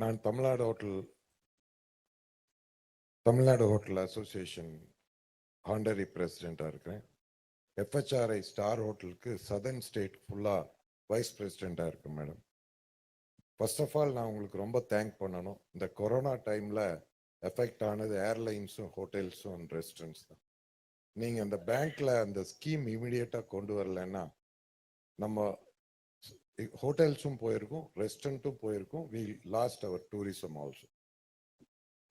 நான் Tamil Nadu hotel Tamil Nadu hotel association honorary பிரசிடெண்ட்டாக இருக்கிறேன். FHRI star ஹோட்டலுக்கு southern state ஃபுல்லாக வைஸ் பிரசிடெண்ட்டாக இருக்கேன் மேடம். ஃபர்ஸ்ட் ஆஃப் ஆல் நான் உங்களுக்கு ரொம்ப தேங்க் பண்ணணும். இந்த கொரோனா டைமில் எஃபெக்ட் ஆனது ஏர்லைன்ஸும் ஹோட்டல்ஸும் அண்ட் ரெஸ்டாரண்ட்ஸ் தான். நீங்கள் அந்த பேங்க்கில் அந்த ஸ்கீம் இமிடியேட்டாக கொண்டு வரலைன்னா நம்ம ஹோட்டல்ஸும் போயிருக்கோம் ரெஸ்டாரண்ட்டும் போயிருக்கோம். We lost our tourism also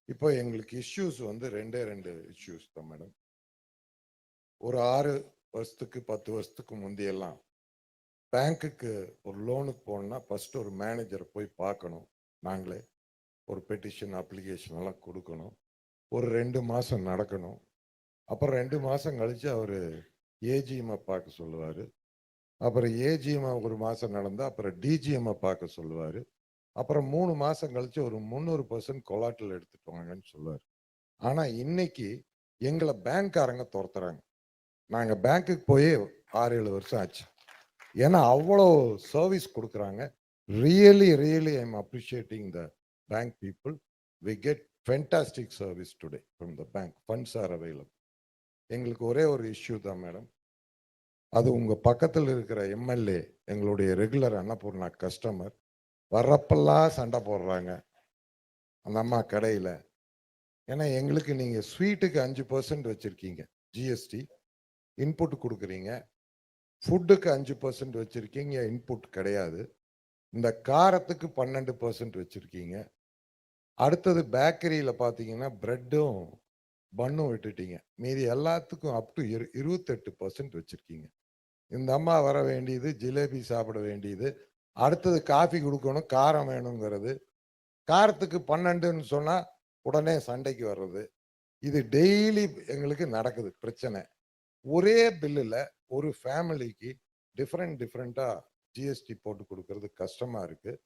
இப்போ எங்களுக்கு இஷ்யூஸ் வந்து ரெண்டே ரெண்டு இஷ்யூஸ் தான் மேடம் ஒரு ஆறு வருஷத்துக்கு பத்து வருஷத்துக்கு முந்தையெல்லாம் பேங்க்குக்கு ஒரு லோனுக்கு போகணுன்னா ஃபஸ்ட்டு ஒரு மேனேஜரை போய் பார்க்கணும். நாங்களே ஒரு பெட்டிஷன் அப்ளிகேஷன் எல்லாம் கொடுக்கணும். ஒரு ரெண்டு மாதம் நடக்கணும். அப்புறம் ரெண்டு மாதம் கழித்து அவர் ஏஜிஎம்மை பார்க்க சொல்லுவார். அப்புறம் ஏஜிஎம்ஐ ஒரு மாதம் நடந்தால் அப்புறம் டிஜிஎம்ஐ பார்க்க சொல்லுவார். அப்புறம் மூணு மாதம் கழித்து ஒரு முந்நூறு பர்சன்ட் கொலாட்டில் எடுத்துட்டு வாங்கன்னு சொல்லுவார். ஆனால் இன்னைக்கு எங்களை பேங்க்காரங்க துரத்துறாங்க. நாங்கள் பேங்க்குக்கு போய் ஆறு ஏழு வருஷம் ஆச்சு. ஏன்னா அவ்வளோ சர்வீஸ் கொடுக்குறாங்க. Really really I am appreciating the bank people we get fantastic service today from the bank funds are available எங்களுக்கு ஒரே ஒரு இஷ்யூ தான் மேடம் அது உங்கள் பக்கத்தில் இருக்கிற எம்எல்ஏ எங்களுடைய ரெகுலர் அன்னபூர்ணா கஸ்டமர் வர்றப்பெல்லாம் சண்டை போடுறாங்க. அந்த அம்மா கடையில். ஏன்னா எங்களுக்கு நீங்கள் ஸ்வீட்டுக்கு அஞ்சு பர்சன்ட் வச்சுருக்கீங்க ஜிஎஸ்டி இன்புட் கொடுக்குறீங்க. ஃபுட்டுக்கு அஞ்சு பர்சன்ட் வச்சுருக்கீங்க இன்புட் கிடையாது. இந்த காரத்துக்கு பன்னெண்டு பர்சன்ட் வச்சுருக்கீங்க. அடுத்தது பேக்கரியில் பார்த்தீங்கன்னா ப்ரெட்டும் பன்னும் விட்டுட்டீங்க. மீதி எல்லாத்துக்கும் அப் டு இரு இருபத்தெட்டு பர்சன்ட் வச்சுருக்கீங்க. இந்த அம்மா வர வேண்டியது ஜிலேபி சாப்பிட வேண்டியது அடுத்தது காஃபி கொடுக்கணும் காரம் வேணுங்கிறது. காரத்துக்கு பன்னெண்டுன்னு சொன்னால் உடனே சண்டைக்கு வர்றது. இது டெய்லி எங்களுக்கு நடக்குது பிரச்சனை. ஒரே பில்லில் ஒரு ஃபேமிலிக்கு டிஃப்ரெண்ட் டிஃப்ரெண்ட்டாக ஜிஎஸ்டி போட்டு கொடுக்கறது கஷ்டமாக இருக்குது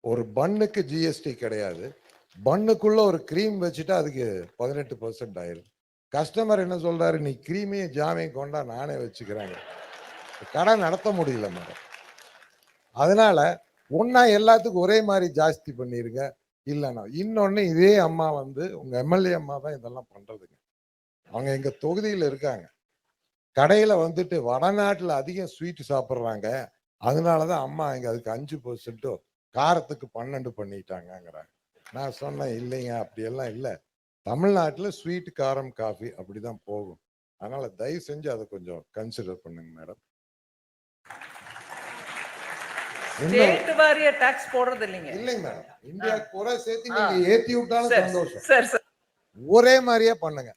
ஒரு பன்னுக்கு ஜிஎஸ்டி கிடையாது. பண்ணுக்குள்ள ஒரு க்ரீம் வச்சுட்டா அதுக்கு பதினெட்டு பர்சன்ட் ஆயிரும். கஸ்டமர் என்ன சொல்றாரு? நீ க்ரீமையும் ஜாமையும் கொண்டா நானே வச்சுக்கிறாங்க கடை நடத்த முடியல மேடம். அதனால ஒன்னா எல்லாத்துக்கும் ஒரே மாதிரி ஜாஸ்தி பண்ணிருங்க. இல்லைண்ணா இன்னொன்னு இதே அம்மா வந்து உங்க எம்எல்ஏ அம்மா தான் இதெல்லாம் பண்றதுங்க. அவங்க எங்க தொகுதியில் இருக்காங்க. கடையில வந்துட்டு வடநாட்டில் அதிகம் ஸ்வீட் சாப்பிட்றாங்க. அதனாலதான் அம்மா இங்க அதுக்கு அஞ்சு பர்சன்ட்டோ காரத்துக்கு பன்னெண்டு பண்ணிட்டாங்கங்கிறாங்க. நான் சொன்னேன் இல்லைங்க அப்படியெல்லாம் இல்லை. தமிழ்நாட்டில் ஸ்வீட் காரம் காஃபி அப்படிதான் போகும். அதனால தயவு செஞ்சு அதை கொஞ்சம் கன்சிடர் பண்ணுங்க மேடம். இல்லைங்க. மேடம். இந்தியா பூரா சேர்த்து நீங்க ஏத்தி விட்டாலும் சந்தோஷம். ஒரே மாதிரியே பண்ணுங்க.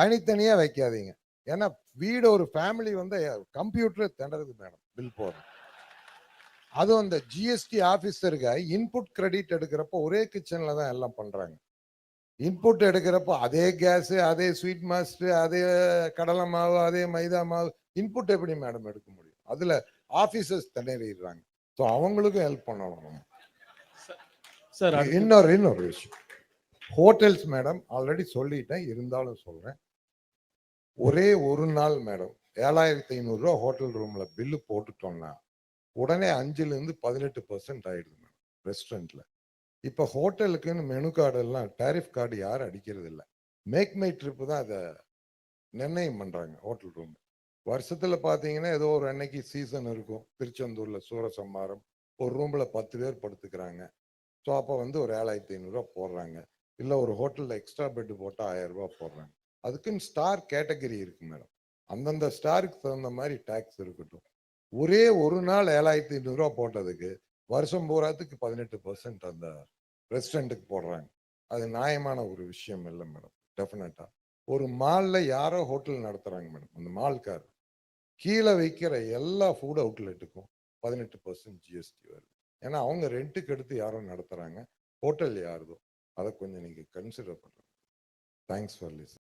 தனித்தனியா வைக்காதீங்க. ஏன்னா வீடு ஒரு ஃபேமிலி வந்து கம்ப்யூட்டர் திணறுது மேடம். பில் போடுறது. அதுவும் அந்த ஜிஎஸ்டி ஆஃபீஸருக்கு இன்புட் கிரெடிட் எடுக்கிறப்போ ஒரே கிச்சன்ல தான் எல்லாம் பண்றாங்க. இன்புட் எடுக்கிறப்போ அதே கேஸ் அதே ஸ்வீட் மாஸ்டர் அதே கடலை மாவு அதே மைதா மாவு இன்புட் எப்படி மேடம் எடுக்க முடியும்? அதுல ஆபீசர்ஸ் திணறிடுறாங்க. ஸோ அவங்களுக்கும் ஹெல்ப் பண்ணணும். சார் இன்னொரு இன்னொரு விஷயம். ஹோட்டல்ஸ் மேடம் ஆல்ரெடி சொல்லிட்டேன். இருந்தாலும் சொல்றேன். ஒரே ஒரு நாள் மேடம் ஏழாயிரத்தி ஐநூறுரூவா ஹோட்டல் ரூம்ல பில்லு போட்டுட்டோம்னா உடனே அஞ்சுல இருந்து பதினெட்டு பர்சன்ட் ஆயிடுது மேடம் ரெஸ்டாரண்ட்ல இப்போ ஹோட்டலுக்குன்னு மெனு கார்டு எல்லாம் டேரிஃப் கார்டு யாரும் அடிக்கிறது இல்லை. மேக் மை ட்ரிப்பு தான் அதை நிர்ணயம் பண்றாங்க ஹோட்டல் ரூம் வருஷத்துல பாத்தீங்கன்னா ஏதோ ஒரு அன்னைக்கு சீசன் இருக்கும். திருச்செந்தூர்ல சூரசம்மாரம் ஒரு ரூம்ல பத்து பேர் படுத்துக்கிறாங்க. ஸோ அப்போ வந்து ஒரு ஏழாயிரத்தி ஐநூறுரூவா போடுறாங்க. இல்லை ஒரு ஹோட்டலில் எக்ஸ்ட்ரா பெட் போட்டால் ஆயிரம் போடுறாங்க. அதுக்குன்னு ஸ்டார் கேட்டகரி இருக்கு மேடம் அந்தந்த ஸ்டாருக்கு தகுந்த மாதிரி டேக்ஸ் இருக்கட்டும். ஒரே ஒரு நாள் ஏழாயிரத்தி ஐநூறுரூவா போட்டதுக்கு வருஷம் பூராத்துக்கு பதினெட்டு பர்சன்ட் அந்த ரெஸ்டாரண்ட்டுக்கு போடுறாங்க. அது நியாயமான ஒரு விஷயம் இல்லை மேடம் டெஃபினட்டாக ஒரு மாலில் யாரோ ஹோட்டல் நடத்துகிறாங்க மேடம் அந்த மால்கார் கீழே வைக்கிற எல்லா ஃபுட் அவுட்லெட்டுக்கும் பதினெட்டு பர்சன்ட் ஜிஎஸ்டி வருது. ஏன்னா அவங்க ரெண்ட்டுக்கு எடுத்து யாரோ நடத்துகிறாங்க ஹோட்டல் யாருதோ. அதை கொஞ்சம் நீங்கள் கன்சிடர் பண்ணுங்க. Thanks for listen